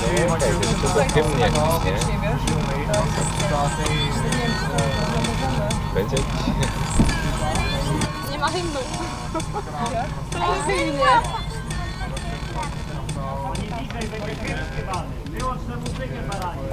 Czekaj, jeszcze to hymn jakiś, nie? Będzie jakiś... Nie ma hymnu. To jest hymnie. Wyłączne muzykę baranie.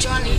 Johnny,